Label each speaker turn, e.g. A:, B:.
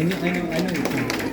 A: I know, I know, I know.